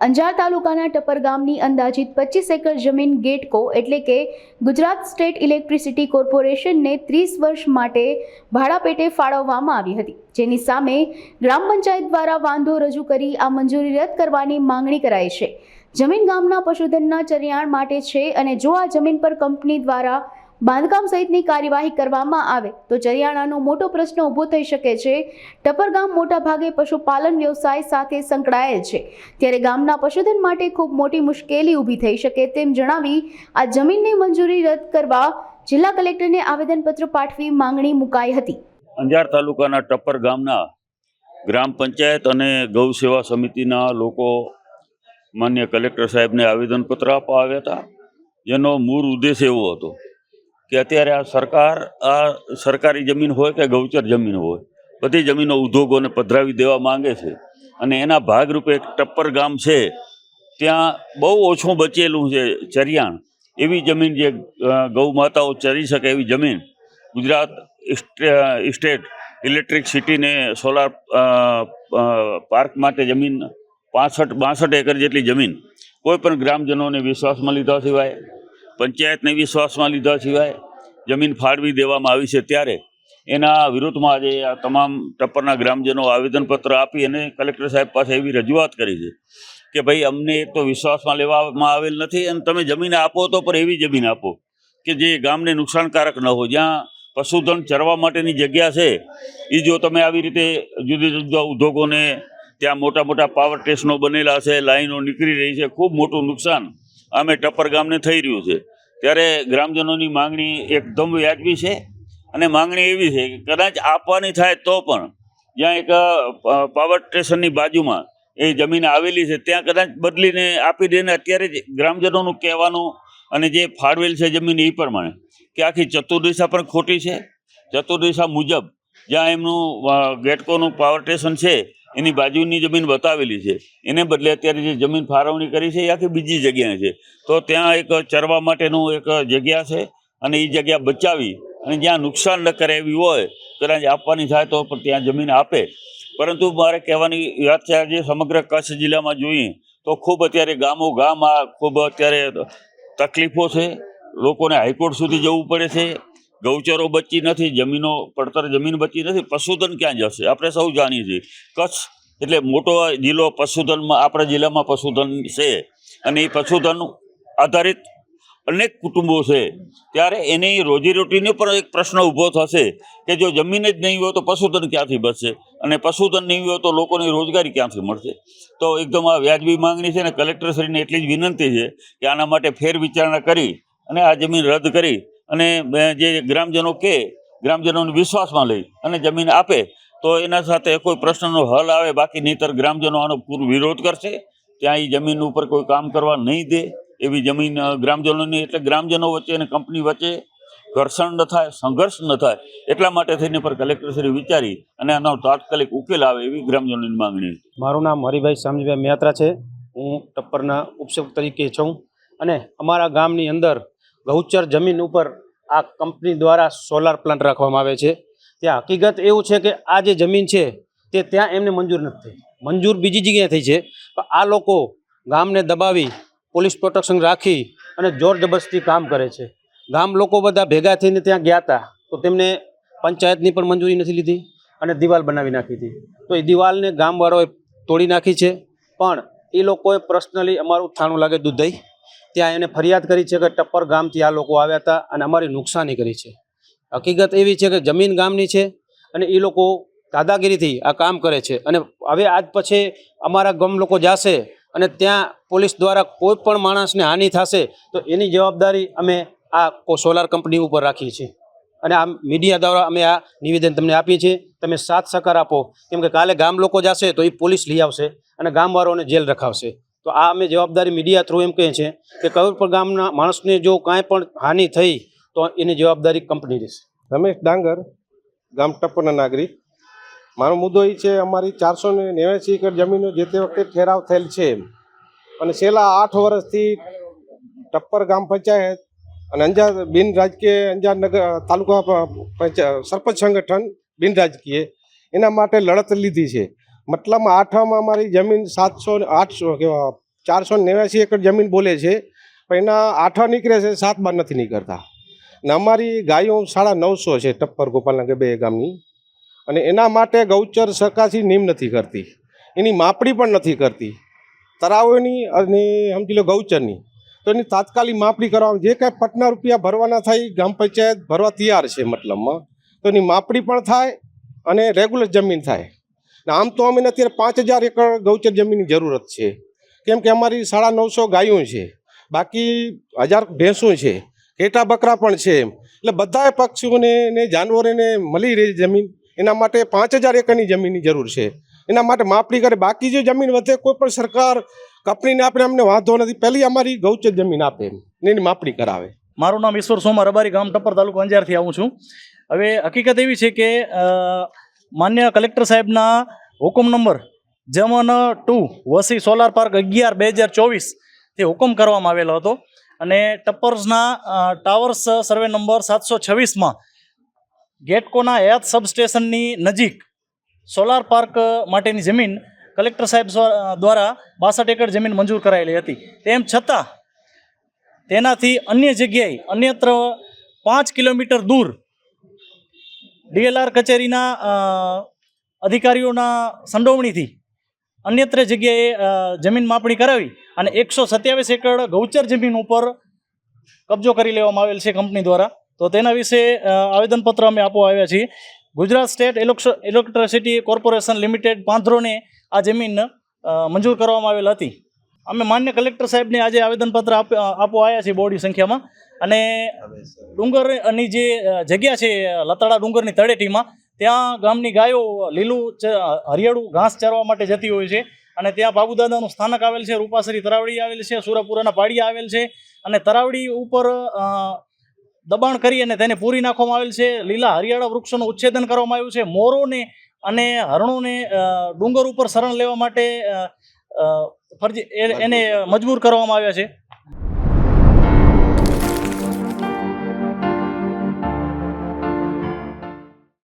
અંજાર તાલુકાના ટપર ગામની અંદાજિત પચીસ એકર જમીન ગેટકો એટલે કે ગુજરાત સ્ટેટ ઇલેક્ટ્રિસિટી કોર્પોરેશનને ત્રીસ વર્ષ માટે ભાડા પેટે ફાળવવામાં આવી હતી. જેની સામે ગ્રામ પંચાયત દ્વારા વાંધો રજૂ કરી આ મંજૂરી રદ કરવાની માંગણી કરાઈ છે. જમીન ગામના પશુધનના ચરિયાણ માટે છે અને જો આ જમીન પર કંપની દ્વારા બાંધકામ સહિતની કાર્યવાહી કરવામાં આવે તો ચરિયાણાનો મોટો પ્રશ્ન ઊભો થઈ શકે છે. ટપર ગામ મોટાભાગે પશુપાલન વ્યવસાય સાથે સંકળાયેલ છે. ત્યારે ગામના પશુધન માટે ખૂબ મોટી મુશ્કેલી ઊભી થઈ શકે તેમ જણાવી આ જમીનની મંજૂરી રદ કરવા જિલ્લા કલેક્ટરને આવેદનપત્ર પાઠવી માંગણી મુકાઈ હતી. અંજાર તાલુકાના ટપ્પર ગામના ગ્રામ પંચાયત અને ગૌ સેવા સમિતિના લોકો માન્ય કલેક્ટર સાહેબને આવેદનપત્ર આપવા આવ્યા હતા. જેનો મૂળ ઉદ્દેશ એવો હતો કે અત્યારે આ સરકાર, આ સરકારી જમીન હોય કે ગૌચર જમીન હોય, બધી જમીનો ઉદ્યોગોને પધરાવી દેવા માંગે છે. અને એના ભાગરૂપે એક ટપ્પર ગામ છે, ત્યાં બહુ ઓછું બચેલું છે ચરિયાણ. એવી જમીન જે ગૌ માતાઓ ચરી શકે એવી જમીન ગુજરાત સ્ટેટ ઇલેક્ટ્રિક સિટીને સોલાર પાર્ક માટે જમીન પાસઠ, બાસઠ એકર જેટલી જમીન. કોઈ પણ ગ્રામજનોને વિશ્વાસમાં લીધા સિવાય પંચાયતને વિશ્વાસમાં લીધા સિવાય જમીન ફાળવી દેવામાં આવી છે ત્યારે એના વિરોધમાં આજે આ તમામ ટપ્પરના ગ્રામજનો આવેદનપત્ર આપી અને કલેક્ટર સાહેબ પાસે એવી રજૂઆત કરી છે કે ભાઈ, અમને એક તો વિશ્વાસમાં લેવામાં આવેલ નથી અને તમે જમીન આપો તો પણ એવી જમીન આપો કે જે ગામને નુકસાનકારક ન હોય. જ્યાં પશુધન ચરવા માટેની જગ્યા છે એ જો તમે આવી રીતે જુદા જુદા ઉદ્યોગોને ત્યાં મોટા મોટા પાવર સ્ટેશનો બનેલા છે, લાઈનો નીકળી રહી છે, ખૂબ મોટું નુકસાન આમે ટપ્પર ગામને થઈ રહ્યું છે. ત્યારે ગ્રામજનોની માંગણી એકદમ વ્યાજબી છે અને માંગણી એવી છે કે કદાચ આપવાની થાય તો પણ જ્યાં એક પાવર સ્ટેશનની બાજુમાં એ જમીન આવેલી છે, ત્યાં કદાચ બદલીને આપી દેને અત્યારે જ ગ્રામજનોનું કહેવાનું અને જે ફાળવેલ છે જમીન એ પ્રમાણે કે આખી ચતુર્દિશા પણ ખોટી છે. ચતુર્દિશા મુજબ જ્યાં એમનું ગેટકોનું પાવર સ્ટેશન છે એની બાજુની જમીન બતાવેલી છે. એને બદલે અત્યારે જે જમીન ફાળવણી કરી છે એ આખી બીજી જગ્યાએ છે. તો ત્યાં એક ચરવા માટેનું એક જગ્યા છે અને એ જગ્યા બચાવી અને જ્યાં નુકસાન ન કરે એવી હોય, કદાચ આપવાની થાય તો પણ ત્યાં જમીન આપે. પરંતુ મારે કહેવાની વાત છે આજે સમગ્ર કચ્છ જિલ્લામાં જોઈએ તો ખૂબ અત્યારે ગામો ગામ આ ખૂબ અત્યારે તકલીફો છે. લોકોને હાઈકોર્ટ સુધી જવું પડે છે. ગૌચરો બચી નથી, જમીનો, પડતર જમીન બચી નથી, પશુધન ક્યાં જશે? આપણે સૌ જાણીએ છીએ. કચ્છ એટલે મોટો જિલ્લો પશુધનમાં, આપણા જિલ્લામાં પશુધન છે. અને એ પશુધન આધારિત અનેક કુટુંબો છે. ત્યારે એની રોજીરોટીનો પણ એક પ્રશ્ન ઊભો થશે કે જો જમીન જ નહીં હોય તો પશુધન ક્યાંથી બચશે? અને પશુધન નહીં હોય તો લોકોની રોજગારી ક્યાંથી મળશે? તો એકદમ આ વ્યાજબી માંગણી છે ને, કલેક્ટરશ્રીને એટલી જ વિનંતી છે કે આના માટે ફેર વિચારણા કરી અને આ જમીન રદ કરી અને જે ગ્રામજનો કે ગ્રામજનોને વિશ્વાસમાં લઈ અને જમીન આપે, તો એના સાથે કોઈ પ્રશ્નનો હલ આવે, બાકી નહીંતર ગ્રામજનો આનો પૂરો વિરોધ કરશે. ત્યાં એ જમીન ઉપર કોઈ કામ કરવા નહીં દે. એવી જમીન ગ્રામજનોની, એટલે ગ્રામજનો વચ્ચે અને કંપની વચ્ચે ઘર્ષણ ન થાય, સંઘર્ષ ન થાય, એટલા માટે થઈને પર કલેક્ટરશ્રી વિચારી અને આનો તાત્કાલિક ઉકેલ આવે એવી ગ્રામજનોની માંગણી મારું નામ હરિભાઈ સામજીભાઈ મહેત્રા છે. હું ટપ્પરના ઉપસેવક તરીકે છું. અને અમારા ગામની અંદર ગૌચર જમીન ઉપર આ કંપની દ્વારા સોલાર પ્લાન્ટ રાખવામાં આવે છે. ત્યાં હકીકત એવું છે કે આ જે જમીન છે, તે ત્યાં એમને મંજૂર નથી થઈ. મંજૂર બીજી જગ્યાએ થઈ છે. પણ આ લોકો ગામને દબાવી, પોલીસ પ્રોટેક્શન રાખી અને જોર જબરસ્તી કામ કરે છે. ગામ લોકો બધા ભેગા થઈને ત્યાં ગયા હતા, તો તેમને પંચાયતની પણ મંજૂરી નથી લીધી અને દિવાલ બનાવી નાખી હતી. તો એ દિવાલને ગામવાળાઓએ તોડી નાખી છે. પણ એ લોકોએ પર્સનલી અમારું થાણું લાગે દુધઈ. ત્યાં એને ફરિયાદ કરી છે કે ટપ્પર ગામથી આ લોકો આવ્યા હતા અને અમારી નુકસાની કરી છે. હકીકત એવી છે કે જમીન ગામની છે અને એ લોકો દાદાગીરીથી આ કામ કરે છે. અને હવે આજ પછી અમારા ગામ લોકો જશે અને ત્યાં પોલીસ દ્વારા કોઈ પણ માણસને હાનિ થશે તો એની જવાબદારી અમે આ સોલાર કંપની ઉપર રાખીએ છીએ. અને આ મીડિયા દ્વારા અમે આ નિવેદન તમને આપીએ છીએ. તમે સાથ સહકાર આપો. કેમ કે કાલે ગામ લોકો જશે તો એ પોલીસ લઈ આવશે અને ગામવાળાઓને જેલ રખાવશે. તો આ અમે જવાબદારી મીડિયા થ્રુ એમ કહે છે કે કોઈ ગામના માણસને જો કાંઈ પણ હાનિ થઈ, તો એની જવાબદારી કંપની રહેશે. રમેશ ડાંગર, ગામ ટપ્પરના નાગરિક. મારો મુદ્દો એ છે, અમારી ચારસો ને નેવ્યાસી એકર જમીનો જે તે વખતે ઠેરાવ થયેલ છે અને છેલ્લા આઠ વર્ષથી ટપ્પર ગામ પંચાયત અને અંજાર બિન રાજકીય અંજાર નગર, તાલુકા સરપંચ સંગઠન બિન રાજકીય, એના માટે લડત લીધી છે. મતલબમાં આઠમાં અમારી જમીન સાતસો આઠસો ચારસો નેવ્યાસી એકર જમીન બોલે છે, પણ એના આઠા નીકળે છે, સાત બાર નથી નીકળતા. ને અમારી ગાયો સાડા નવસો છે, ટપ્પર ગોપાલનગર બે ગામની. અને એના માટે ગૌચર સરકારથી નિમ નથી કરતી. એની માપણી પણ નથી કરતી. તરાવોની અને સમજી લો ગૌચરની. તો એની તાત્કાલિક માપણી કરવામાં જે કાંઈ પટના રૂપિયા ભરવાના થાય, ગ્રામ પંચાયત ભરવા તૈયાર છે મતલબમાં. તો એની માપણી પણ થાય અને રેગ્યુલર જમીન થાય. આમ તો અમને અત્યારે પાંચ હજાર એકર ગૌચર જમીનની જરૂરત છે. કેમ કે અમારી સાડા નવસો ગાયો છે. બાકી હજાર ભેંસો છે. કેટા બકરા પણ છે એટલે બધાએ પક્ષીઓને ને જાનવરોને મળી રહે જમીન. એના માટે પાંચ હજાર એકરની જમીનની જરૂર છે. એના માટે માપણી કરે. બાકી જે જમીન વધે કોઈ પણ સરકાર કંપનીને આપણે અમને વાંધો નથી. પહેલી અમારી ગૌચર જમીન આપે ને એની માપણી કરાવે. મારું નામ ઈશ્વર સોમા રબારી, ગામ ટપ્પર તાલુકો અંજારથી આવું છું. હવે હકીકત એવી છે કે માન્ય કલેક્ટર સાહેબના હુકમ નંબર જમન ટુ વસી સોલાર પાર્ક અગિયાર બે હજાર ચોવીસ તે હુકમ કરવામાં આવેલો હતો. અને ટપ્પર્સના ટાવર્સ સર્વે નંબર સાતસો છવ્વીસમાં ગેટકોના હયાત સબસ્ટેશનની નજીક સોલાર પાર્ક માટેની જમીન કલેક્ટર સાહેબ દ્વારા બાસઠ એકર જમીન મંજૂર કરાયેલી હતી. તેમ છતાં તેનાથી અન્ય જગ્યાએ અન્યત્ર પાંચ કિલોમીટર દૂર ડીએલઆર કચેરીના અધિકારીઓના સંડોવણીથી અન્યત્ર જગ્યાએ જમીન માપણી કરાવી અને એકસો સત્યાવીસ એકર ગૌચર જમીન ઉપર કબજો કરી લેવામાં આવેલ છે કંપની દ્વારા. તો તેના વિશે આવેદનપત્ર અમે આપવા આવ્યા છીએ. Gujarat state electro electricity corporation limited પાંધરોને આ જમીન મંજૂર કરવામાં આવેલ હતી. અમે માન્ય કલેક્ટર સાહેબને આજે આવેદનપત્ર આપ, આપવા આવ્યા છીએ બોડી સંખ્યામાં. અને ડુંગરની જે જગ્યા છે લતાડા ડુંગરની તળેટીમાં, ત્યાં ગામની ગાયો લીલું હરિયાળું ઘાસ ચરવા માટે જતી હોય છે. અને ત્યાં બાબુદાદાનું સ્થાનક આવેલ છે, રૂપાસરી તરાવડી આવેલ છે, સુરાપુરાના પાડિયા આવેલ છે. અને તરાવડી ઉપર દબાણ કરી અને તેને પૂરી નાખવામાં આવેલ છે. લીલા હરિયાળા વૃક્ષોનું ઉચ્છેદન કરવામાં આવ્યું છે. મોરોને અને હરણોને ડુંગર ઉપર શરણ લેવા માટે ફરજી એને મજબૂર કરવામાં આવ્યા છે.